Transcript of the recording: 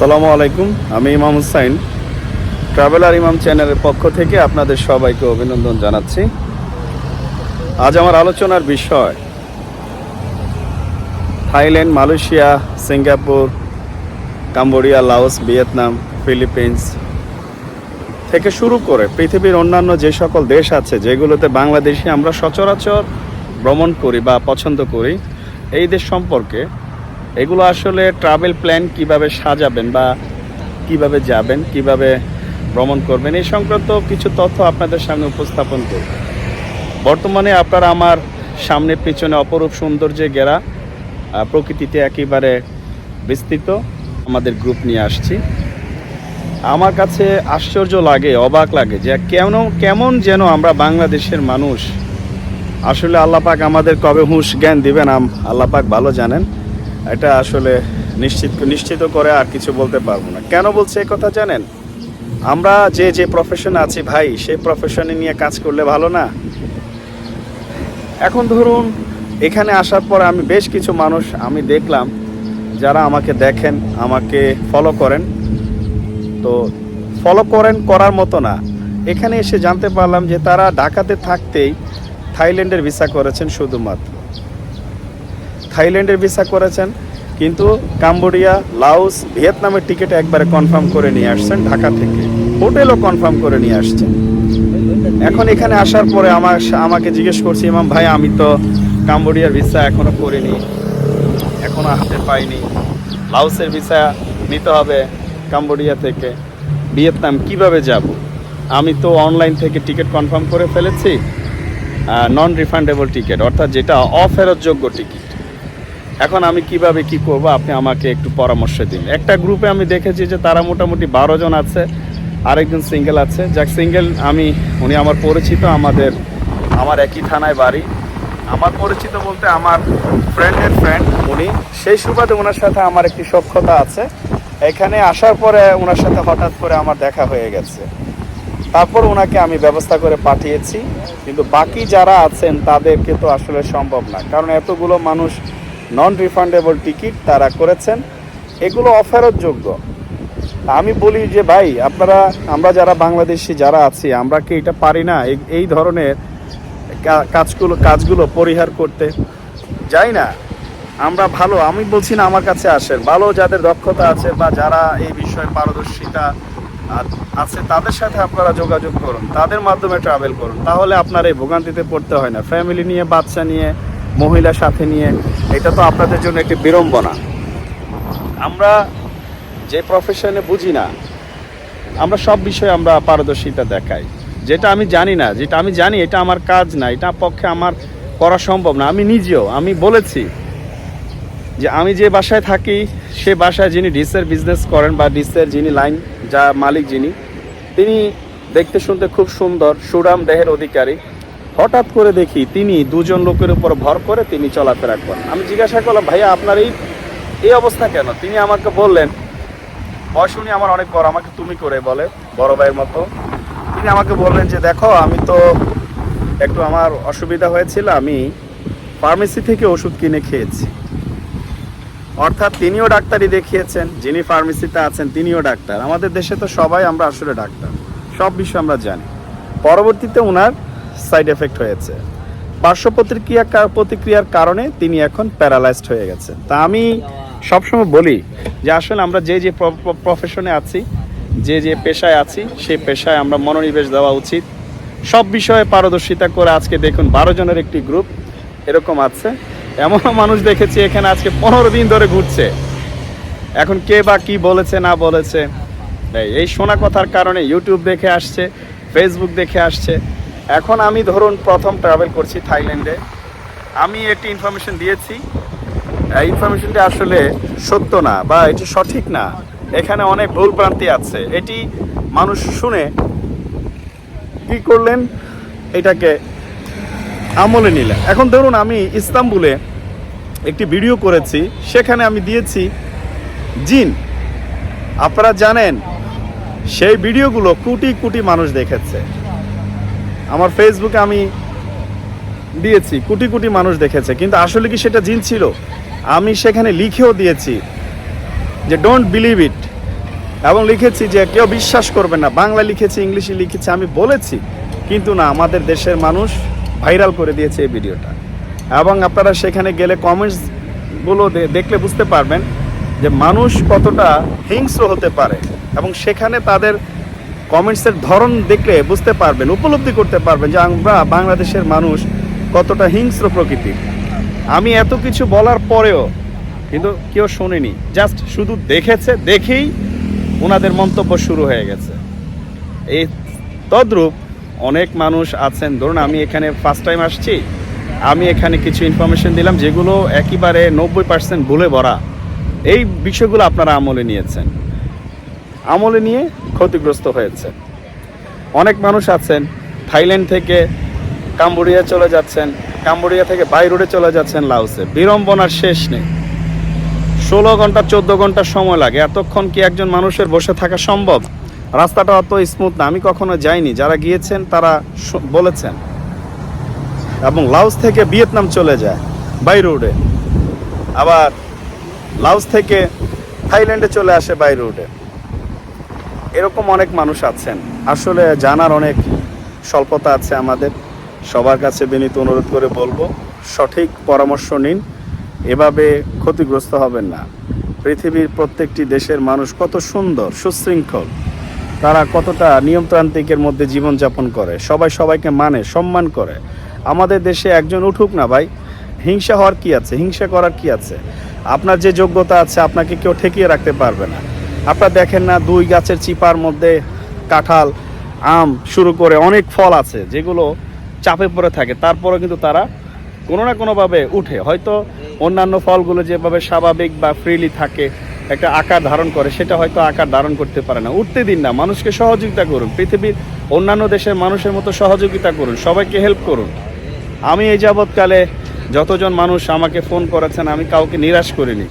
আসসালামু আলাইকুম, আমি ইমাম হুসাইন। ট্রাভেলার ইমাম চ্যানেলের পক্ষ থেকে আপনাদের সবাইকে অভিনন্দন জানাচ্ছি। আজ আমার আলোচনার বিষয়, Thailand, Malaysia, Singapore, Cambodia, Laos, Vietnam, Philippines থেকে শুরু করে পৃথিবীর অন্যান্য যে সকল দেশ আছে, যেগুলোতে বাংলাদেশে আমরা সচরাচর ভ্রমণ করি বা পছন্দ করি, এই দেশ সম্পর্কে এগুলো আসলে ট্রাভেল প্ল্যান কীভাবে সাজাবেন বা কীভাবে যাবেন কীভাবে ভ্রমণ করবেন এই সংক্রান্ত কিছু তথ্য আপনাদের সামনে উপস্থাপন করব। বর্তমানে আপনারা আমার সামনে পিছনে অপরূপ সৌন্দর্যে আহ, প্রকৃতিতে একেবারে বিস্তৃত আমাদের গ্রুপ নিয়ে আসছি। আমার কাছে আশ্চর্য লাগে অবাক লাগে যে কেন কেমন যেন আমরা বাংলাদেশের মানুষ। আসলে আল্লাপাক আমাদের কবে হুঁশ জ্ঞান দিবেন আম- আল্লাপাক ভালো জানেন। এটা আসলে নিশ্চিত নিশ্চিত করে আর কিছু বলতে পারব না। কেন বলছে এই কথা জানেন? আমরা যে যে প্রফেশন আছি ভাই, সেই প্রফেশনে নিয়ে কাজ করলে ভালো না? এখন ধরুন, এখানে আসার পর আমি বেশ কিছু মানুষ আমি দেখলাম, যারা আমাকে দেখেন, আমাকে ফলো করেন। তো ফলো করেন করার মতো না। এখানে এসে জানতে পারলাম যে তারা ঢাকাতে থাকতেই থাইল্যান্ডের ভিসা করেছেন শুধুমাত্র। থাইল্যান্ডের ভিসা করেছেন, কিন্তু কাম্বোডিয়া লাউস ভিয়েতনামের টিকিট একবারে কনফার্ম করে নিয়ে আসছেন ঢাকা থেকে। হোটেলও কনফার্ম করে নিয়ে আসছেন এখন এখানে আসার পরে আমার আমাকে জিজ্ঞেস করছি, ইমাম ভাই, আমি তো কাম্বোডিয়ার ভিসা এখনও করিনি এখনও হাতে পাইনি। লাউসের ভিসা নিতে হবে কাম্বোডিয়া থেকে। ভিয়েতনাম কীভাবে যাব? আমি তো অনলাইন থেকে টিকিট কনফার্ম করে ফেলেছি নন রিফান্ডেবল টিকিট, অর্থাৎ যেটা অফেরতযোগ্য টিকিট। এখন আমি কীভাবে কি করব, আপনি আমাকে একটু পরামর্শ দিন। একটা গ্রুপে আমি দেখেছি যে তারা মোটামুটি বারো জন আছে, আরেকজন সিঙ্গেল আছে। যাক সিঙ্গেল আমি, উনি আমার পরিচিত, আমাদের, আমার একই থানায় বাড়ি। আমার পরিচিত বলতে আমার ফ্রেন্ডের ফ্রেন্ড উনি। সেই সুবাদে ওনার সাথে আমার একটি সক্ষতা আছে। এখানে আসার পরে ওনার সাথে হঠাৎ করে আমার দেখা হয়ে গেছে। তারপর ওনাকে আমি ব্যবস্থা করে পাঠিয়েছি। কিন্তু বাকি যারা আছেন, তাদেরকে তো আসলে সম্ভব না। কারণ এতগুলো মানুষ নন রিফান্ডেবল টিকিট তারা করেছেন। এগুলো অফেরত যোগ্য। আমি বলি যে, ভাই, আপনারা, আমরা যারা বাংলাদেশি যারা আছি, আমরা কি এটা পারি না? এই- ধরনের কাজগুলো কাজগুলো পরিহার করতে? যাই না, আমরা ভালো, আমি বলছি না আমার কাছে আসেন। ভালো যাদের দক্ষতা আছে বা যারা এই বিষয়ে পারদর্শিতা আছে, তাদের সাথে আপনারা যোগাযোগ করুন। তাদের মাধ্যমে ট্রাভেল করুন। তাহলে আপনার এই ভোগান্তিতে পড়তে হয় না। ফ্যামিলি নিয়ে, বাচ্চা নিয়ে মহিলা সাথে নিয়ে, এটা তো আপনাদের জন্য একটি বিড়ম্বনা। আমরা যে প্রফেশনে বুঝি না, আমরা সব বিষয়ে আমরা পারদর্শিতা দেখাই। যেটা আমি জানি না, যেটা আমি জানি, এটা আমার কাজ না, এটা পক্ষে আমার করা সম্ভব না। আমি নিজেও, আমি বলেছি যে আমি যে বাসায় থাকি, সে বাসায় যিনি ডিসের বিজনেস করেন বা ডিসের যিনি লাইন যা মালিক যিনি, তিনি দেখতে শুনতে খুব সুন্দর, সুরাম দেহের অধিকারী। হঠাৎ করে দেখি তিনি দুজন লোকের উপর ভর করে তিনি চলাফেরা করেন। আমি জিজ্ঞাসা করলাম, ভাইয়া, আপনার এই এই অবস্থা কেন? তিনি আমাকে বললেন বয়স আমার অনেক বড়, আমাকে তুমি করে বলে, বড় ভাইয়ের মতো। তিনি আমাকে বললেন যে, দেখো, আমি তো একটু আমার অসুবিধা হয়েছিল, আমি ফার্মেসি থেকে ওষুধ কিনে খেয়েছি। অর্থাৎ তিনিও ডাক্তারই দেখিয়েছেন, যিনি ফার্মেসিতে আছেন, তিনিও ডাক্তার। আমাদের দেশে তো সবাই আমরা আসলে ডাক্তার। সব বিষয় আমরা জানি। পরবর্তীতে ওনার সাইড এফেক্ট হয়েছে। পার্শ্ব প্রতিক্রিয়া প্রতিক্রিয়ার কারণে তিনি এখন প্যারালাইজড হয়ে গেছে তা আমি সবসময় বলি যে আসলে আমরা যে যে প্রফেশনে আছি, যে যে পেশায় আছি, সেই পেশায় আমরা মনোনিবেশ দেওয়া উচিত। সব বিষয়ে পারদর্শিতা করে আজকে দেখুন বারো জনের একটি গ্রুপ এরকম আছে। এমনও মানুষ দেখেছি এখানে আজকে পনেরো দিন ধরে ঘুরছে। এখন কে বা কি বলেছে, না বলেছে, এই- এই শোনা কথার কারণে ইউটিউব দেখে আসছে ফেসবুক দেখে আসছে। এখন আমি ধরুন প্রথম ট্রাভেল করছি থাইল্যান্ডে আমি একটি ইনফরমেশন দিয়েছি। এই ইনফরমেশনটি আসলে সত্য না বা এটি সঠিক না। এখানে অনেক ভুলভ্রান্তি আছে। এটি মানুষ শুনে কি করলেন? এটাকে আমলে নিলেন। এখন ধরুন আমি ইস্তাম্বুলে একটি ভিডিও করেছি। সেখানে আমি দিয়েছি, জিন, আপনারা জানেন, সেই ভিডিওগুলো কোটি কোটি মানুষ দেখেছে। আমার ফেসবুকে আমি দিয়েছি, কোটি কোটি মানুষ দেখেছে, কিন্তু আসলে কি সেটা জিন ছিল? আমি সেখানে লিখেও দিয়েছি যে ডোন্ট বিলিভ ইট এবং লিখেছি যে, কেউ বিশ্বাস করবে না। বাংলা লিখেছি, ইংলিশে লিখেছি, আমি বলেছি, কিন্তু না, আমাদের দেশের মানুষ ভাইরাল করে দিয়েছে এই ভিডিওটা। এবং আপনারা সেখানে গেলে কমেন্টসগুলো দেখলে বুঝতে পারবেন যে, মানুষ কতটা হিংস্র হতে পারে। এবং সেখানে তাদের কমেন্টসের ধরন দেখলে বুঝতে পারবেন, উপলব্ধি করতে পারবেন যে আমরা বাংলাদেশের মানুষ কতটা হিংস্র প্রকৃতির। আমি এত কিছু বলার পরেও কিন্তু কেউ শোনেনি, জাস্ট শুধু দেখেছে, দেখেই ওনাদের মন্তব্য শুরু হয়ে গেছে। এই তদ্রূপ অনেক মানুষ আছেন, ধরুন আমি এখানে ফার্স্ট টাইম আসছি, আমি এখানে কিছু ইনফরমেশন দিলাম যেগুলো একেবারে নব্বই পার্সেন্ট ভুলে ভরা। এই বিষয়গুলো আপনারা আমলে নিয়েছেন। আমলে নিয়ে ক্ষতিগ্রস্ত হয়েছে। অনেক মানুষ আছেন, থাইল্যান্ড থেকে কাম্বোডিয়া চলে যাচ্ছেন, কাম্বোডিয়া থেকে বাই রোডে চলে যাচ্ছেন লাউসে বিড়ম্বনার শেষ নেই। ষোলো ঘণ্টা, চোদ্দ ঘণ্টা সময় লাগে। এতক্ষণ কি একজন মানুষের বসে থাকা সম্ভব? রাস্তাটা অত স্মুথ না। আমি কখনো যাইনি। যারা গিয়েছেন, তারা বলেছেন। এবং লাউস থেকে ভিয়েতনাম চলে যায় বাই রোডে আবার লাউস থেকে থাইল্যান্ডে চলে আসে বাই রোডে এরকম অনেক মানুষ আছেন। আসলে জানার অনেক স্বল্পতা আছে আমাদের। সবার কাছে বিনীত অনুরোধ করে বলব, সঠিক পরামর্শ নিন। এভাবে ক্ষতিগ্রস্ত হবেন না। পৃথিবীর প্রত্যেকটি দেশের মানুষ কত সুন্দর, সুশৃঙ্খল। তারা কতটা নিয়মতান্ত্রিকের মধ্যে জীবনযাপন করে। সবাই সবাইকে মানে সম্মান করে। আমাদের দেশে একজন উঠুক না ভাই। হিংসা হওয়ার কি আছে? হিংসা করার কি আছে? আপনার যে যোগ্যতা আছে, আপনাকে কেউ ঠেকিয়ে রাখতে পারবে না। আপনারা দেখেন না, দুই গাছের চিপার মধ্যে কাঁঠাল, আম শুরু করে অনেক ফল আছে যেগুলো চাপে পড়ে থাকে। তারপরে কিন্তু তারা কোনো না কোনোভাবে উঠে। হয়তো অন্যান্য ফলগুলো যেভাবে স্বাভাবিক বা ফ্রিলি থাকে, একটা আকার ধারণ করে, সেটা হয়তো আকার ধারণ করতে পারে না। উঠতে দিন না, মানুষকে সহযোগিতা করুন। পৃথিবীর অন্যান্য দেশের মানুষের মতো সহযোগিতা করুন, সবাইকে হেল্প করুন। আমি এই যাবৎকালে যতজন মানুষ আমাকে ফোন করেছেন, আমি কাউকে নিরাশ করিনি।